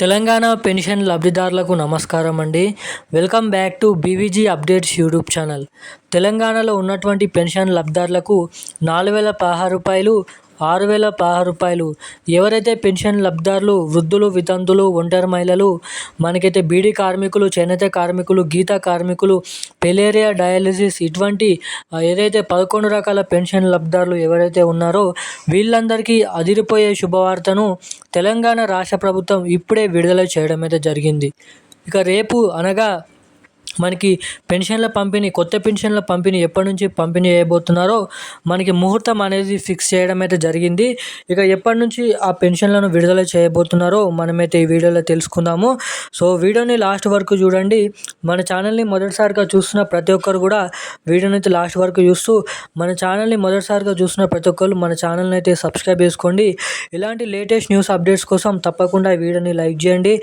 Telangana pension లబ్ధిదారులకు నమస్కారం అండి. Welcome back to BVG updates YouTube channel. తెలంగాణలో ఉన్నటువంటి పెన్షన్ లబ్ధిదారులకు నాలుగు వేల పదహారు రూపాయలు ఆరు వేల పదహారు రూపాయలు. ఎవరైతే పెన్షన్ లబ్ధారులు వృద్ధులు వితంతులు ఒంటరి మహిళలు మనకైతే బీడీ కార్మికులు చేనేత కార్మికులు గీత కార్మికులు పెలేరియా డయాలసిస్ ఇటువంటి ఏదైతే పదకొండు రకాల పెన్షన్ లబ్ధారులు ఎవరైతే ఉన్నారో వీళ్ళందరికీ అదిరిపోయే శుభవార్తను తెలంగాణ రాష్ట్ర ప్రభుత్వం ఇప్పుడే విడుదల చేయడం అయితే జరిగింది. ఇక రేపు అనగా మనకి పెన్షన్ల పంపిణీ కొత్త పెన్షన్ల పంపిణీ ఎప్పటి నుంచి పంపిణీ చేయబోతున్నారో మనకి ముహూర్తం అనేది ఫిక్స్ చేయడం అయితే జరిగింది. ఇక ఎప్పటి నుంచి ఆ పెన్షన్లను విడుదల చేయబోతున్నారో మనమైతే ఈ వీడియోలో తెలుసుకుందాము. సో వీడియోని లాస్ట్ వరకు చూడండి. మన ఛానల్ని మొదటిసారిగా చూస్తున్న ప్రతి ఒక్కరు కూడా వీడియోని అయితే లాస్ట్ వరకు చూస్తూ మన ఛానల్ని మొదటిసారిగా చూస్తున్న ప్రతి ఒక్కరు మన ఛానల్ని అయితే సబ్స్క్రైబ్ చేసుకోండి. ఇలాంటి లేటెస్ట్ న్యూస్ అప్డేట్స్ కోసం తప్పకుండా వీడియోని లైక్ చేయండి.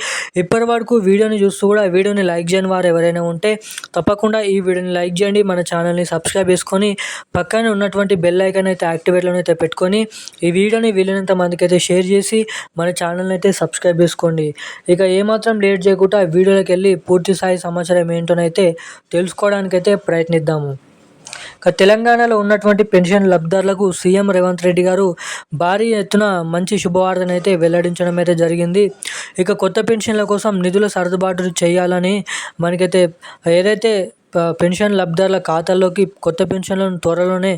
ఇప్పటి వరకు వీడియోని చూస్తూ కూడా వీడియోని లైక్ చేయని వారు ఎవరైనా ఉంటే ఉంటే తప్పకుండా ఈ వీడియోని లైక్ చేయండి మన ఛానల్ని సబ్స్క్రైబ్ చేసుకొని పక్కన ఉన్నటువంటి బెల్ ఐకాన్ అయితే యాక్టివేట్లో అయితే పెట్టుకొని ఈ వీడియోని వీలైనంత మందికి అయితే షేర్ చేసి మన ఛానల్ని అయితే సబ్స్క్రైబ్ చేసుకోండి. ఇక ఏమాత్రం లేట్ చేయకుండా వీడియోలోకి వెళ్ళి పూర్తి స్థాయి సమాచారం ఏంటోనైతే తెలుసుకోవడానికైతే ప్రయత్నిద్దాము. తెలంగాణలో ఉన్నటువంటి పెన్షన్ లబ్ధారులకు సీఎం రేవంత్ రెడ్డి గారు భారీ ఎత్తున మంచి శుభవార్తనైతే వెల్లడించడం అయితే జరిగింది. ఇక కొత్త పెన్షన్ల కోసం నిధుల సర్దుబాటు చేయాలని మనకైతే ఏదైతే పెన్షన్ లబ్ధారుల ఖాతాల్లోకి కొత్త పెన్షన్లను త్వరలోనే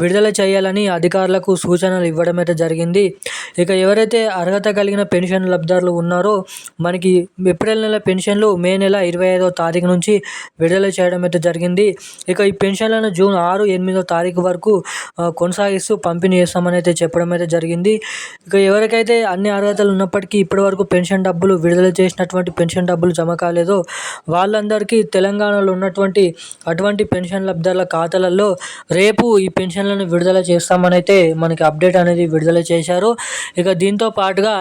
విడుదల చేయాలని అధికారులకు సూచనలు ఇవ్వడం అయితే జరిగింది. ఇక ఎవరైతే అర్హత కలిగిన పెన్షన్ లబ్ధారులు ఉన్నారో మనకి ఏప్రిల్ నెల పెన్షన్లు మే నెల ఇరవై ఐదో తారీఖు నుంచి విడుదల చేయడం అయితే జరిగింది. ఇక ఈ పెన్షన్లను జూన్ ఆరు ఎనిమిదో తారీఖు వరకు కొనసాగిస్తూ పంపిణీ చేస్తామని అయితే చెప్పడం అయితే జరిగింది. ఇక ఎవరికైతే అన్ని అర్హతలు ఉన్నప్పటికీ ఇప్పటివరకు పెన్షన్ డబ్బులు విడుదల చేసినటువంటి పెన్షన్ డబ్బులు జమ కాలేదో వాళ్ళందరికీ తెలంగాణలో ఉన్నటువంటి అటువంటి పెన్షన్ లబ్ధాల ఖాతాలలో రేపు ఈ పెన్షన్లను విడుదల చేస్తామని అయితే మనకి అప్డేట్ అనేది విడుదల చేశారు. ఇక దీంతో పాటుగా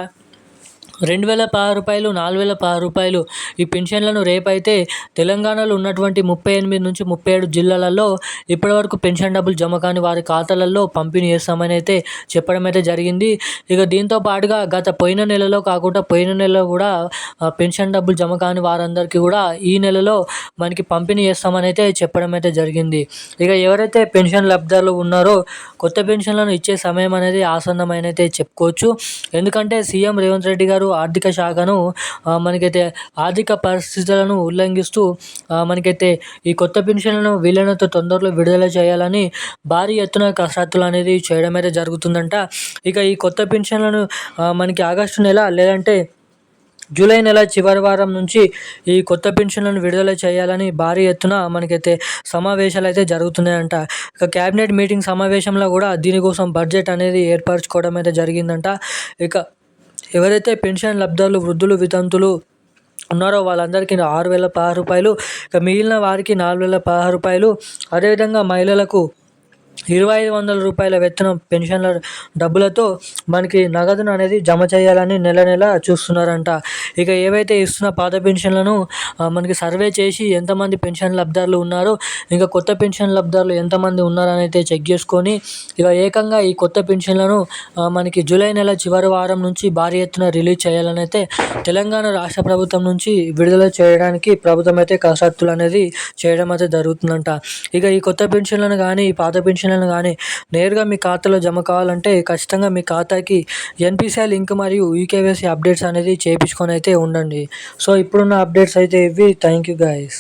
రెండు వేల పది రూపాయలు నాలుగు వేల పది రూపాయలు. ఈ పెన్షన్లను రేపైతే తెలంగాణలో ఉన్నటువంటి ముప్పై ఎనిమిది నుంచి ముప్పై ఏడు జిల్లాలలో ఇప్పటివరకు పెన్షన్ డబ్బులు జమ కాని వారి ఖాతాలలో పంపిణీ చేస్తామని అయితే చెప్పడం అయితే జరిగింది. ఇక దీంతో పాటుగా గత పోయిన నెలలో కాకుండా పోయిన నెలలో కూడా పెన్షన్ డబ్బులు జమ కాని వారందరికీ కూడా ఈ నెలలో మనకి పంపిణీ చేస్తామని అయితే చెప్పడం అయితే జరిగింది. ఇక ఎవరైతే పెన్షన్ లబ్ధాలు ఉన్నారో కొత్త పెన్షన్లను ఇచ్చే సమయం అనేది ఆసన్నమైన అయితే చెప్పుకోవచ్చు. ఎందుకంటే సీఎం రేవంత్ రెడ్డి గారు ఆర్థిక శాఖను మనకైతే ఆర్థిక పరిస్థితులను ఉల్లంఘిస్తూ మనకైతే ఈ కొత్త పెన్షన్లను వీలైనంత తొందరలో విడుదల చేయాలని భారీ ఎత్తున కసరత్తులు అనేది చేయడం అయితే జరుగుతుందంట. ఇక ఈ కొత్త పెన్షన్లను మనకి ఆగస్టు నెల లేదంటే జూలై నెల చివరి వారం నుంచి ఈ కొత్త పెన్షన్లను విడుదల చేయాలని భారీ ఎత్తున మనకైతే సమావేశాలు అయితే జరుగుతున్నాయంట. ఇక క్యాబినెట్ మీటింగ్ సమావేశంలో కూడా దీనికోసం బడ్జెట్ అనేది ఏర్పరచుకోవడం అయితే జరిగిందంట. ఇక ఎవరైతే పెన్షన్ లబ్ధాలు వృద్ధులు వితంతులు ఉన్నారో వాళ్ళందరికీ ఆరు వేల పదహారు రూపాయలు ఇక మిగిలిన వారికి నాలుగు వేల పదహారు రూపాయలు. అదేవిధంగా మహిళలకు ఇరవై ఐదు వందల రూపాయల వేతనం పెన్షన్ల డబ్బులతో మనకి నగదును అనేది జమ చేయాలని నెల నెల చూస్తున్నారంట. ఇక ఏవైతే ఇస్తున్న పాత పెన్షన్లను మనకి సర్వే చేసి ఎంతమంది పెన్షన్ లబ్ధారులు ఉన్నారో ఇంకా కొత్త పెన్షన్ లబ్ధారులు ఎంతమంది ఉన్నారని అయితే చెక్ చేసుకొని ఇక ఏకంగా ఈ కొత్త పెన్షన్లను మనకి జూలై నెల చివరి వారం నుంచి భారీ ఎత్తున రిలీజ్ చేయాలని అయితే తెలంగాణ రాష్ట్ర ప్రభుత్వం నుంచి విడుదల చేయడానికి ప్రభుత్వం అయితే కసరత్తులు అనేది చేయడం అయితే జరుగుతుందంట. ఇక ఈ కొత్త పెన్షన్లను కానీ ఈ పాత పెన్షన్ పెన్షన్లను కానీ నేరుగా మీ ఖాతాలో జమ కావాలంటే ఖచ్చితంగా మీ ఖాతాకి ఎన్పిసిఐ లింక్ మరియు ఈకేవైసీ అప్డేట్స్ అనేది చేయించుకొని అయితే ఉండండి. సో ఇప్పుడున్న అప్డేట్స్ అయితే ఇవి. Thank you guys.